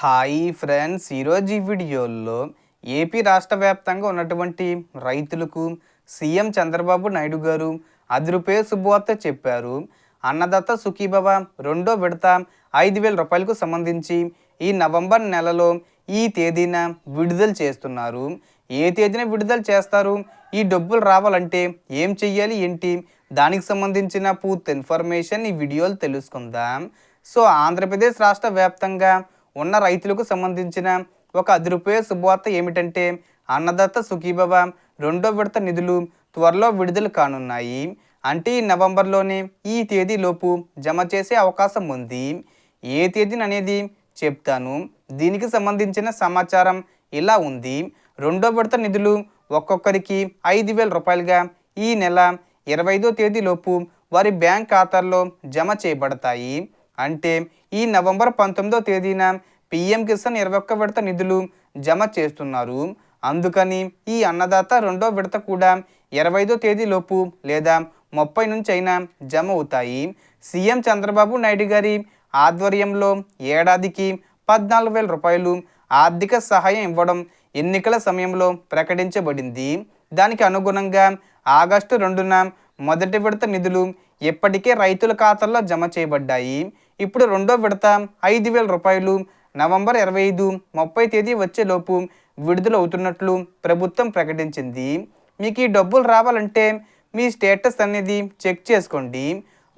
Hi friends ఈరోజు ఈ వీడియోలో ఏపీ రాష్ట్ర వ్యాప్తంగా ఉన్నటువంటి రైతులకు సీఎం చంద్రబాబు నాయుడు గారు అది శుభవార్త చెప్పారు. అన్నదాత సుఖీభవ రెండో విడత ఐదు వేల రూపాయలకు సంబంధించి ఈ నవంబర్ నెలలో ఈ తేదీన విడుదల చేస్తున్నారు. ఏ తేదీన విడుదల చేస్తారు? ఈ డబ్బులు రావాలంటే ఏం చెయ్యాలి? ఏంటి? దానికి సంబంధించిన పూర్తి ఇన్ఫర్మేషన్ ఈ వీడియోలు తెలుసుకుందాం. సో ఆంధ్రప్రదేశ్ రాష్ట్ర వ్యాప్తంగా ఉన్న రైతులకు సంబంధించిన ఒక అది శుభవార్త ఏమిటంటే అన్నదాత సుఖీభవ రెండో విడత నిధులు త్వరలో విడుదల కానున్నాయి. అంటే ఈ నవంబర్లోనే ఈ తేదీలోపు జమ చేసే అవకాశం ఉంది. ఏ తేదీన అనేది చెప్తాను. దీనికి సంబంధించిన సమాచారం ఇలా ఉంది. రెండో విడత నిధులు ఒక్కొక్కరికి ఐదు వేల రూపాయలుగా ఈ నెల ఇరవై ఐదో తేదీలోపు వారి బ్యాంక్ ఖాతాల్లో జమ చేయబడతాయి. అంటే ఈ నవంబర్ పంతొమ్మిదో తేదీన పిఎం కిసాన్ ఇరవై ఒక్క విడత నిధులు జమ చేస్తున్నారు. అందుకని ఈ అన్నదాత రెండో విడత కూడా ఇరవై ఐదో తేదీలోపు లేదా ముప్పై నుంచి అయినా జమ అవుతాయి. సీఎం చంద్రబాబు నాయుడు గారి ఆధ్వర్యంలో ఏడాదికి పద్నాలుగు వేల రూపాయలు ఆర్థిక సహాయం ఇవ్వడం ఎన్నికల సమయంలో ప్రకటించబడింది. దానికి అనుగుణంగా ఆగస్టు రెండున మొదటి విడత నిధులు ఇప్పటికే రైతుల ఖాతాల్లో జమ చేయబడ్డాయి. ఇప్పుడు రెండో విడత ఐదు వేల రూపాయలు నవంబర్ ఇరవై ఐదు ముప్పై తేదీ వచ్చేలోపు విడుదల అవుతున్నట్లు ప్రభుత్వం ప్రకటించింది. మీకు ఈ డబ్బులు రావాలంటే మీ స్టేటస్ అనేది చెక్ చేసుకోండి.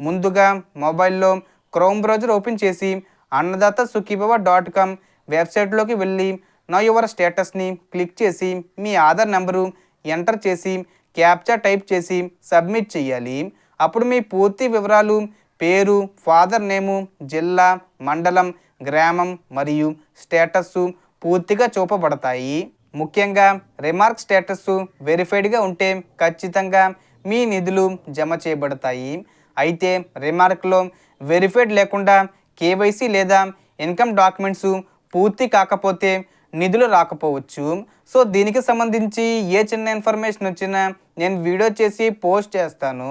ముందుగా మొబైల్లో క్రోమ్ బ్రౌజర్ ఓపెన్ చేసి అన్నదాత సుఖీభవ డాట్ కామ్ వెబ్సైట్లోకి వెళ్ళి నా యువర్ స్టేటస్ని క్లిక్ చేసి మీ ఆధార్ నెంబరు ఎంటర్ చేసి క్యాప్చా టైప్ చేసి సబ్మిట్ చేయాలి. అప్పుడు మీ పూర్తి వివరాలు పేరు ఫాదర్ నేము జిల్లా మండలం గ్రామం మరియు స్టేటస్ పూర్తిగా చూపబడతాయి. ముఖ్యంగా రిమార్క్ స్టేటస్ వెరిఫైడ్గా ఉంటే ఖచ్చితంగా మీ నిధులు జమ చేయబడతాయి. అయితే రిమార్క్లో వెరిఫైడ్ లేకుండా కేవైసీ లేదా ఇన్కమ్ డాక్యుమెంట్స్ పూర్తి కాకపోతే నిధులు రాకపోవచ్చు. సో దీనికి సంబంధించి ఏ చిన్న ఇన్ఫర్మేషన్ వచ్చినా నేను వీడియో చేసి పోస్ట్ చేస్తాను.